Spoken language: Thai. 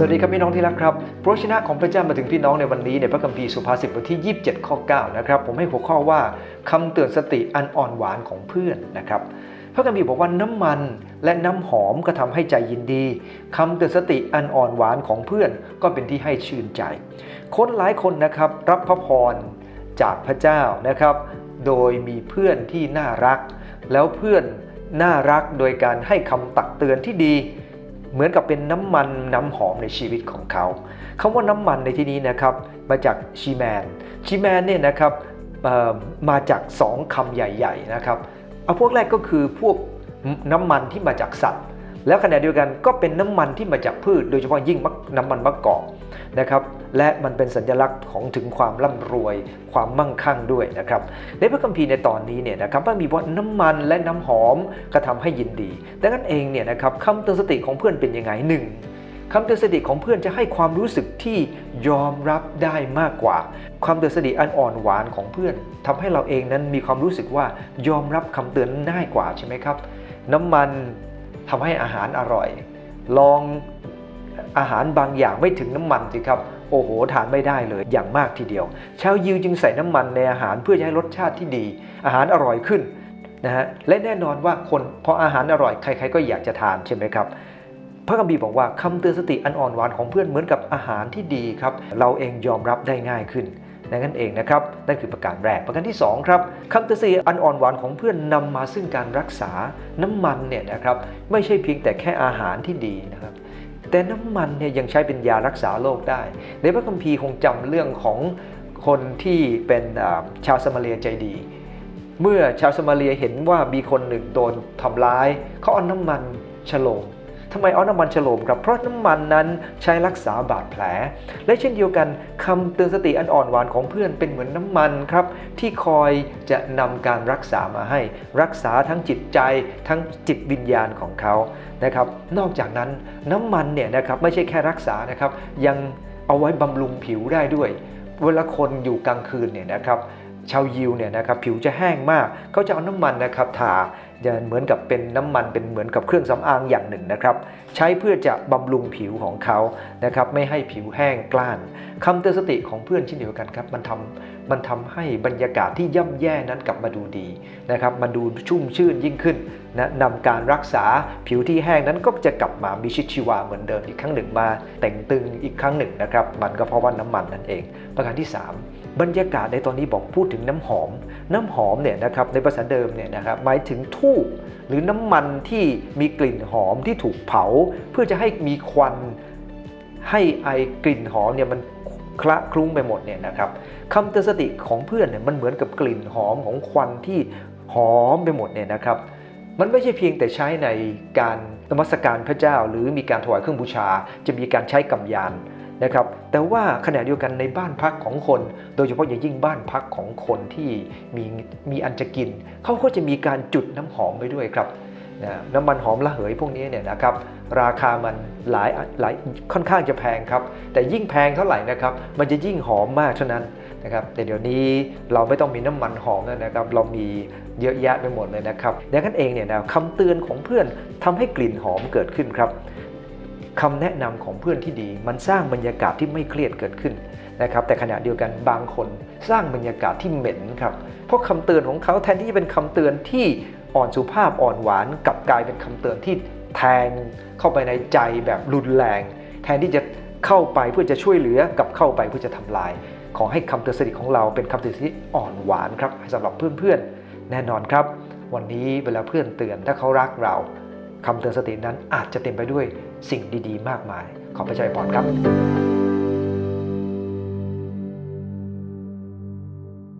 สวัสดีครับพี่น้องที่รักครับพระวจนะของพระเจ้ามาถึงพี่น้องในวันนี้ในพระคัมภีร์สุภาษิตบทที่ 27 ข้อ 9 นะครับ ผมให้หัวข้อว่าคำเตือนสติอันอ่อนหวานของเพื่อนนะครับ พระคัมภีร์บอกว่าน้ำมันและน้ำหอมก็ทำให้ใจยินดีคำเตือนสติอันอ่อนหวานของเพื่อนก็เป็นที่ให้ชื่นใจ คนหลายคนนะครับรับพระพรจากพระเจ้านะครับ โดยมีเพื่อนที่น่ารัก แล้วเพื่อนน่ารักโดยการให้คำตักเตือนที่ดี เหมือนกับเป็นน้ำมันน้ำหอมในชีวิตของเขาคำว่าน้ำมันในที่นี้นะครับมาจากชีแมนชีแมนเนี่ยนะครับมาจากสองคำใหญ่ๆนะครับเอาพวกแรกก็คือพวกน้ำมันที่มาจากสัตว์ แล้วขณะเดียวกันก็เป็นน้ำมันที่มาจากพืช โดยเฉพาะยิ่งน้ำมันมะกอกนะครับ และมันเป็นสัญลักษณ์ของถึงความร่ำรวย ความมั่งคั่งด้วยนะครับ ในพระคัมภีร์ในตอนนี้เนี่ยนะครับพระมีว่าน้ำมันและน้ำหอมก็ทำให้ยินดี ดังนั้นเองเนี่ยนะครับคำเตือนสติของเพื่อนเป็นยังไงหนึ่งคำเตือนสติของเพื่อนจะให้ความรู้สึกที่ยอมรับได้มากกว่า ความเตือนสติอันอ่อนหวานของเพื่อนทำให้เราเองนั้นมีความรู้สึกว่ายอมรับคำเตือนง่ายกว่าใช่ไหมครับ น้ำมัน ทำให้อาหารอร่อย ลองอาหารบางอย่างไม่ถึงน้ำมันสิครับโอ้โหทานไม่ได้เลยอย่างมากทีเดียว ชาวยิวจึงใส่น้ำมันในอาหารเพื่อให้รสชาติที่ดี อาหารอร่อยขึ้นนะฮะและแน่นอนว่าคนพออาหารอร่อยใครๆก็อยากจะทานใช่ไหมครับพระคัมภีร์บอกว่าคำเตือนสติอันอ่อนหวานของเพื่อนเหมือนกับอาหารที่ดีครับ เราเองยอมรับได้ง่ายขึ้น นั้นเองนะครับนั่นคือประการแรกประการที่สองครับคำเตือนอันอ่อนหวานของเพื่อนนำมาซึ่งการรักษาน้ำมันเนี่ยนะครับไม่ใช่เพียงแต่แค่อาหารที่ดีนะครับแต่น้ำมันเนี่ยยังใช้เป็นยารักษาโรคได้ ในพระคัมภีร์คงจำเรื่องของคนที่เป็นชาวสมาเรียใจดี เมื่อชาวสมาเรียเห็นว่ามีคนหนึ่งโดนทำร้ายเขาเอาน้ำมันฉโลม ทำไมเอาน้ำมันฉโลมครับเพราะน้ำมันนั้นใช้รักษาบาดแผล และเช่นเดียวกันคำเตือนสติอันอ่อนหวานของเพื่อนเป็นเหมือนน้ำมันครับ ที่คอยจะนำการรักษามาให้ รักษาทั้งจิตใจทั้งจิตวิญญาณของเขานะครับ นอกจากนั้นน้ำมันเนี่ยนะครับไม่ใช่แค่รักษานะครับ ยังเอาไว้บำรุงผิวได้ด้วย เวลาคนอยู่กลางคืนเนี่ยนะครับชาวยิวเนี่ยนะครับผิวจะแห้งมากเขาจะเอาน้ำมันนะครับทา จะเหมือนกับเป็นน้ำมันเป็นเหมือนกับเครื่องสำอางอย่างหนึ่งนะครับ ใช้เพื่อจะบำรุงผิวของเขานะครับไม่ให้ผิวแห้งกล้านคำเตือนสติของเพื่อนเช่นเดียวกันครับมันทำมันทำให้บรรยากาศที่ย่ำแย่นั้นกลับมาดูดีนะครับมาดูชุ่มชื่นยิ่งขึ้นนะนำการรักษาผิวที่แห้งนั้นก็จะกลับมามีชีวิตชีวาเหมือนเดิมอีกครั้งหนึ่งมา แต่งตึงอีกครั้งหนึ่งนะครับมันก็เพราะว่าน้ำมันนั่นเอง ประการที่ 3 บรรยากาศในตอนนี้บอกพูดถึงน้ำหอม น้ำหอมเนี่ยนะครับในภาษาเดิมเนี่ยนะครับหมายถึงทูบหรือน้ำมันที่มีกลิ่นหอมที่ถูกเผา เพื่อจะให้มีควันให้ไอกลิ่นหอมเนี่ยมันคละคลุ้งไปหมดเนี่ยนะครับคำเตือนสติของเพื่อนเนี่ยมันเหมือนกับกลิ่นหอมของควันที่หอมไปหมดเนี่ยนะครับ มันไม่ใช่เพียงแต่ใช้ในการนมัสการพระเจ้า หรือมีการถวายเครื่องบูชา จะมีการใช้กำยาน นะครับแต่ว่าขณะเดียวกันในบ้านพักของคน โดยเฉพาะอย่างยิ่งบ้านพักของคนที่มีมีอันจะกิน เขาก็จะมีการจุดน้ำหอมไปด้วยครับนะน้ำมันหอมระเหยพวกนี้เนี่ยนะครับราคามันหลายหลายค่อนข้างจะแพงครับ แต่ยิ่งแพงเท่าไหร่นะครับมันจะยิ่งหอมมากเท่านั้นนะครับแต่เดี๋ยวนี้เราไม่ต้องมีน้ำมันหอมแล้วนะครับ เรามีเยอะแยะไปหมดเลยนะครับดังนั้นเองเนี่ยนะคำเตือนของเพื่อนทำให้กลิ่นหอมเกิดขึ้นครับ คำแนะนำของเพื่อนที่ดี มันสร้างบรรยากาศที่ไม่เครียดเกิดขึ้นนะครับแต่ขณะเดียวกันบางคนสร้างบรรยากาศที่เหม็นครับเพราะคำเตือนของเขาแทนที่จะเป็นคำเตือนที่อ่อนสุภาพอ่อนหวานกลับกลายเป็นคำเตือนที่แทงเข้าไปในใจแบบรุนแรง แทนที่จะเข้าไปเพื่อจะช่วยเหลือกับเข้าไปเพื่อจะทำลาย ขอให้คำเตือนสติของเราเป็นคำเตือนที่อ่อนหวานครับสำหรับเพื่อนๆ แน่นอนครับ วันนี้เวลาเพื่อนเตือนถ้าเขารักเรา คำเตือนสตินั้นอาจจะเต็มไปด้วยสิ่งดีๆ มากมาย ขอพระเจ้าอวยพรครับ